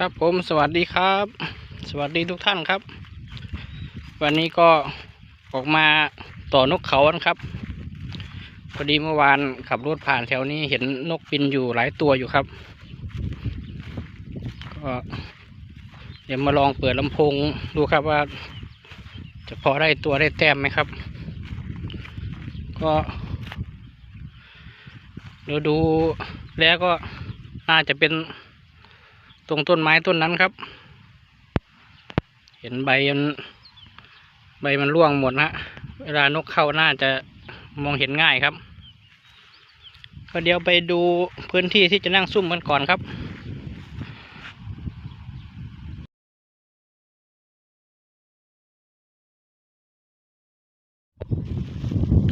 ครับผมสวัสดีครับ สวัสดีทุกท่านครับ วันนี้ก็ออกมาต่อนกเขาครับพอดีเมื่อวานขับรถผ่านแถวนี้เห็นนกบินอยู่หลายตัวอยู่ครับ ก็เดี๋ยวมาลองเปิดลำโพงดูครับว่า จะพอได้ตัวได้แต้มไหมครับ ก็เดี๋ยวดูแล้วก็น่าจะเป็น ตรงต้นไม้ต้นนั้นครับ เห็นใบมันใบมันร่วงหมดนะฮะเวลานกเข้าน่าจะมองเห็นง่ายครับ ก็เดี๋ยวไปดูพื้นที่ที่จะนั่งซุ่มกันก่อนครับ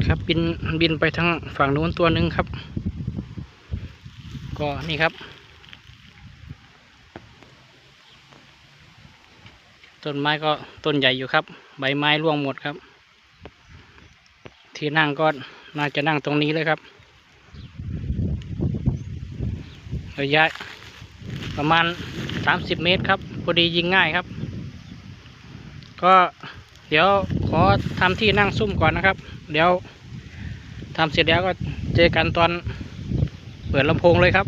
ครับบินบินไปทางฝั่งนู้นตัวหนึ่งครับ ก็นี่ครับ ต้นไม้ก็ต้นใหญ่อยู่ครับ ใบไม้ร่วงหมดครับ ที่นั่งก็น่าจะนั่งตรงนี้เลยครับ ระยะประมาณ 30 เมตรครับพอดียิงง่ายครับ ก็เดี๋ยวขอทำที่นั่งซุ่มก่อนนะครับ เดี๋ยวทำเสร็จแล้วก็เจอกันตอนเปิดลำโพงเลยครับ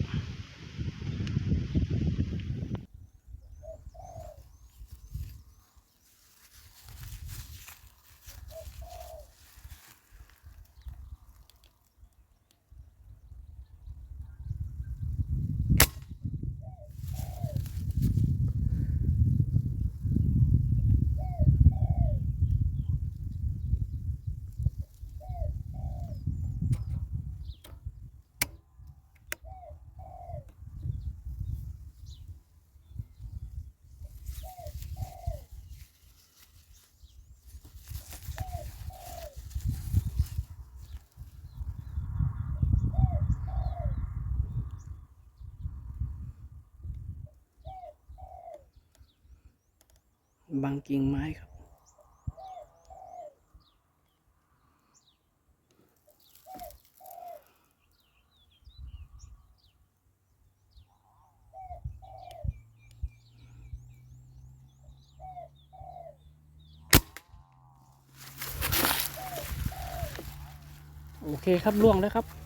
บางกิ่งไม้ครับ โอเคครับล่วงแล้วครับ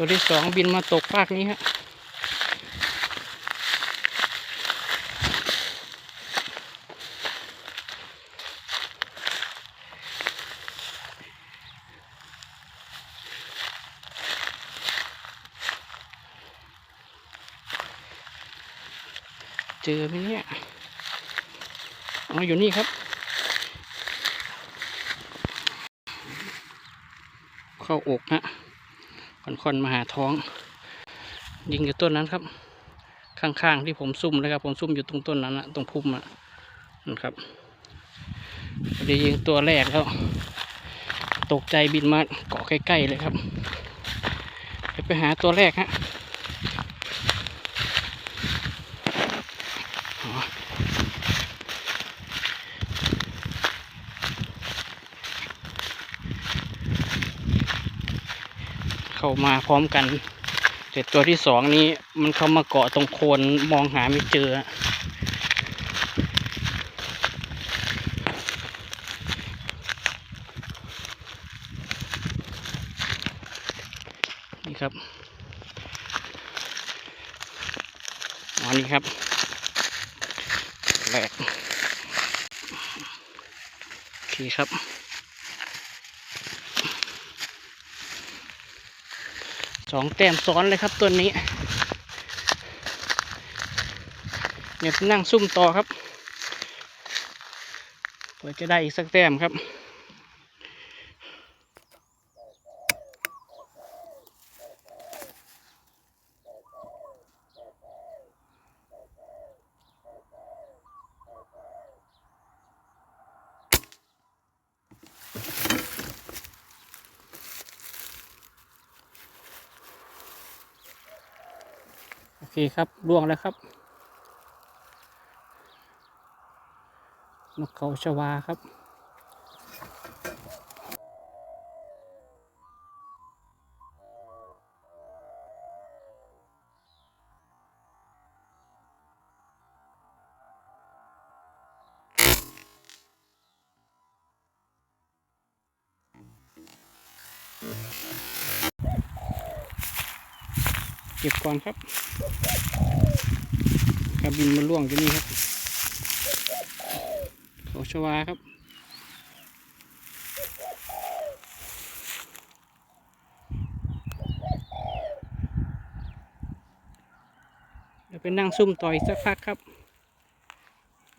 ตัวที่สองบินมาตกภาคนี้ฮะเจอไหมเนี่ยอ๋ออยู่นี่ครับ เข้าอกฮะ ค่อนๆมาหาท้อง ยิงอยู่ต้นนั้นครับ ข้างๆที่ผมซุ่มนะครับ ผมซุ่มอยู่ตรงต้นนั้นนะตรงพุ่มนะนะครับพอดียิงตัวแรกแล้ว ตกใจบินมาเกาะใกล้ๆเลยครับ ไปหาตัวแรกฮะ เข้ามาพร้อมกัน แต่ตัวที่สองนี้มันเข้ามาเกาะตรงโคนมองหาไม่เจอ นี่ครับอ๋อนี่ครับแหลกโอเคครับ สองแต้มซ้อนเลยครับตัวนี้เดี๋ยวนั่งซุ่มต่อครับเพื่อจะได้อีกสักแต้มครับ เคครับล่วงแล้วครับ นกเขาชวาครับ เก็บก่อนครับกระบินมันล่วงที่นี่ครับเขาชวาครับเดี๋ยวไปนั่งซุ่มต่ออีกสักพักครับ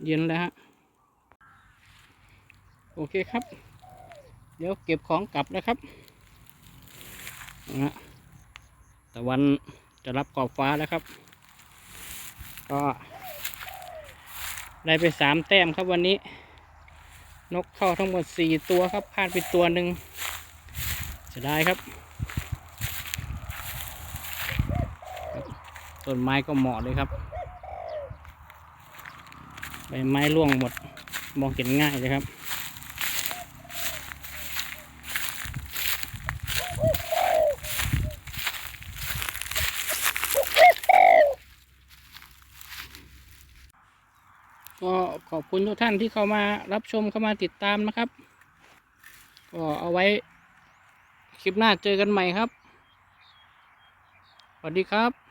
เย็นแล้วฮะโอเคครับ เดี๋ยวเก็บของกลับแล้วครับนะตะวัน จะรับขอบฟ้าแล้วครับ ก็ได้ไปสามแต้มครับวันนี้ นกเข้าทั้งหมดสี่ตัวครับพลาดไปตัวหนึ่งจะได้ครับครับต้นไม้ก็เหมาะเลยครับ ใบไม้ร่วงหมดมองเห็นง่ายเลยครับ ก็ ขอบคุณทุกท่านที่เข้ามารับชมเข้ามาติดตามนะครับ ก็เอาไว้คลิปหน้าเจอกันใหม่ครับ สวัสดีครับ